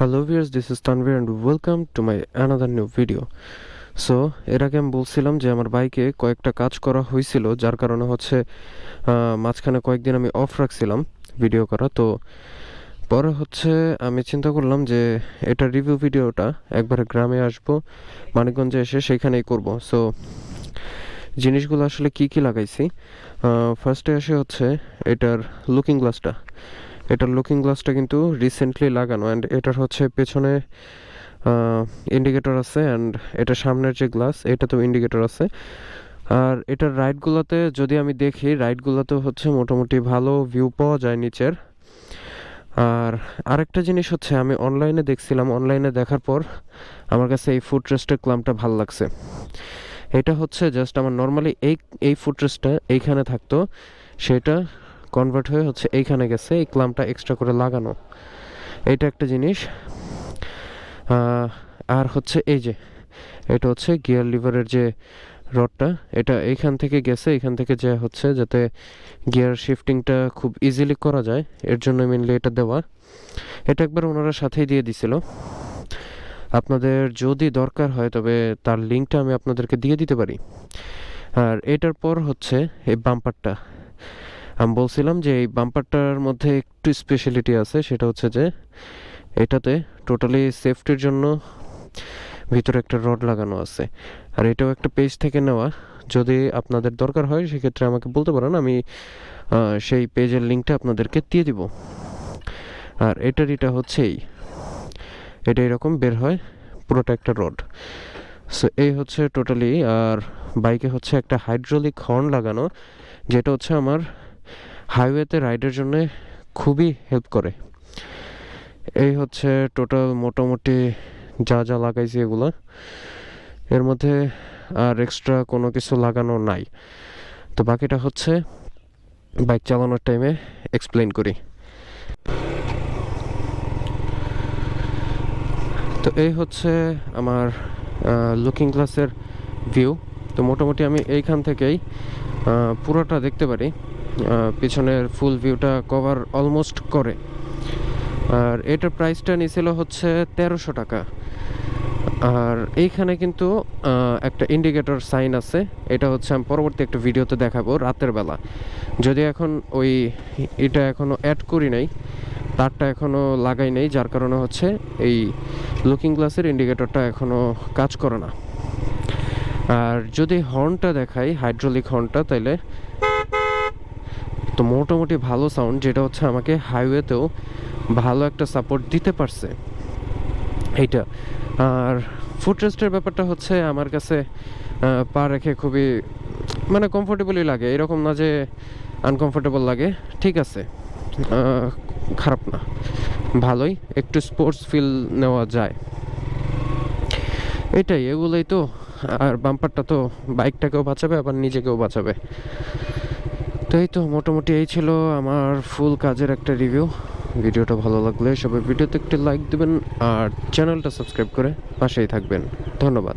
Hello viewers this is Tanvir and welcome to my another new video so এর আগে আমি বলছিলাম যে আমার বাইকে কয়েকটা কাজ করা হয়েছিল, যার কারণে হচ্ছে মাঝখানে কয়েকদিন আমি অফ রাখছিলাম ভিডিও করা। তো, পরে হচ্ছে আমি চিন্তা করলাম যে, এটা রিভিউ ভিডিওটা একবারে গ্রামে আসব, মানিকগঞ্জে এসে সেখানেই করব। সো জিনিসগুলো আসলে কি কি লাগাইছি? ফার্স্টে আসে হচ্ছে, এটার লুকিং গ্লাসটা এটার লুকিং গ্লাসটা কিন্তু রিসেন্টলি লাগানো অ্যান্ড এটার হচ্ছে পেছনে ইন্ডিকেটর আছে অ্যান্ড এটা সামনের যে গ্লাস এটাতেও ইন্ডিকেটর আছে। আর এটার রাইডগুলোতে যদি আমি দেখি রাইডগুলোতে হচ্ছে মোটামুটি ভালো ভিউ পাওয়া যায় নিচের। আর আরেকটা জিনিস হচ্ছে, আমি অনলাইনে দেখছিলাম অনলাইনে দেখার পর আমার কাছে এই ফুড রেস্টের ক্লামটা ভালো লাগছে। এটা হচ্ছে জাস্ট আমার নর্মালি এই এই ফুড রেস্টটা এইখানে থাকতো, সেটা কনভার্ট হয়ে হচ্ছে এইখানে গেছে, এই ক্লামটা এক্সট্রা করে লাগানো। এটা একটা জিনিস। আর হচ্ছে এই যে, এটা হচ্ছে গিয়ার লিভারের যে রডটা, এটা এইখান থেকে গেছে, এখান থেকে যে হচ্ছে যাতে গিয়ার শিফটিংটা খুব ইজিলি করা যায়, এর জন্য মেনলি এটা দেওয়া। এটা একবার ওনারা সাথেই দিয়ে দিছিল। আপনাদের যদি দরকার হয়, তবে তার লিঙ্কটা আমি আপনাদেরকে দিয়ে দিতে পারি। আর এটার পর হচ্ছে এই বাম্পারটা আমি বলছিলাম যে এই বাম্পারটার মধ্যে একটু স্পেশালিটি আছে, সেটা হচ্ছে যে এটাতে টোটালি সেফটির জন্য ভিতরে একটা রড লাগানো আছে। আর এটাও একটা পেজ থেকে নেওয়া। যদি আপনাদের দরকার হয়, সেক্ষেত্রে আমাকে বলতে পারেন, আমি সেই পেজের লিঙ্কটা আপনাদেরকে দিয়ে দিব। আর এটার এটা হচ্ছেই এটা এরকম বের হয়, পুরোটা একটা রড সো এই হচ্ছে টোটালি আর বাইকে হচ্ছে একটা হাইড্রোলিক হর্ন লাগানো, যেটা হচ্ছে আমার হাইওয়েতে রাইডের জন্য খুবই হেল্প করে। এই হচ্ছে টোটাল মোটামুটি যা যা লাগাইছি এগুলো। এর মধ্যে আর এক্সট্রা কোনো কিছু লাগানো নাই। তো বাকিটা হচ্ছে বাইক চালানোর টাইমে এক্সপ্লেন করি। তো এই হচ্ছে আমার লুকিং গ্লাসের ভিউ তো মোটামুটি আমি এইখান থেকেই পুরোটা দেখতে পারি। পিছনের ফুল ভিউটা কভার অলমোস্ট করে। আর এটার প্রাইসটা নিছিল হচ্ছে তেরোশো টাকা। আর এইখানে কিন্তু একটা ইন্ডিকেটর সাইন আছে। এটা হচ্ছে আমি পরবর্তী একটা ভিডিওতে দেখাবো রাতের বেলা। যদি এখন ওই এটা এখনও অ্যাড করি নাই, তারটা এখনও লাগাই নাই, যার কারণে হচ্ছে এই লুকিং গ্লাসের ইন্ডিকেটরটা এখনও কাজ করে না। আর যদি হর্নটা দেখাই হাইড্রোলিক হর্নটা তাইলে তো মোটামুটি ভালো সাউন্ড যেটা হচ্ছে আমাকে হাইওয়েতেও ভালো একটা সাপোর্ট দিতে পারছে। এইটা। আর ফুড রেস্টের ব্যাপারটা হচ্ছে আমার কাছে পা রেখে খুবই মানে কমফোর্টেবলই লাগে। এরকম না যে আনকমফোর্টেবল লাগে। ঠিক আছে। খারাপ না। ভালোই। একটু স্পোর্টস ফিল নেওয়া যায়। এটাই। এগুলোই তো। আর বাম্পারটা তো বাইকটাকেও বাঁচাবে, আবার নিজেকেও বাঁচাবে। তো এই তো, মোটামুটি এই ছিল আমার ফুল কাজের একটা রিভিউ ভিডিওটা ভালো লাগলে সবাই ভিডিওতে একটি লাইক দেবেন, আর চ্যানেলটা সাবস্ক্রাইব করে পাশেই থাকবেন। ধন্যবাদ।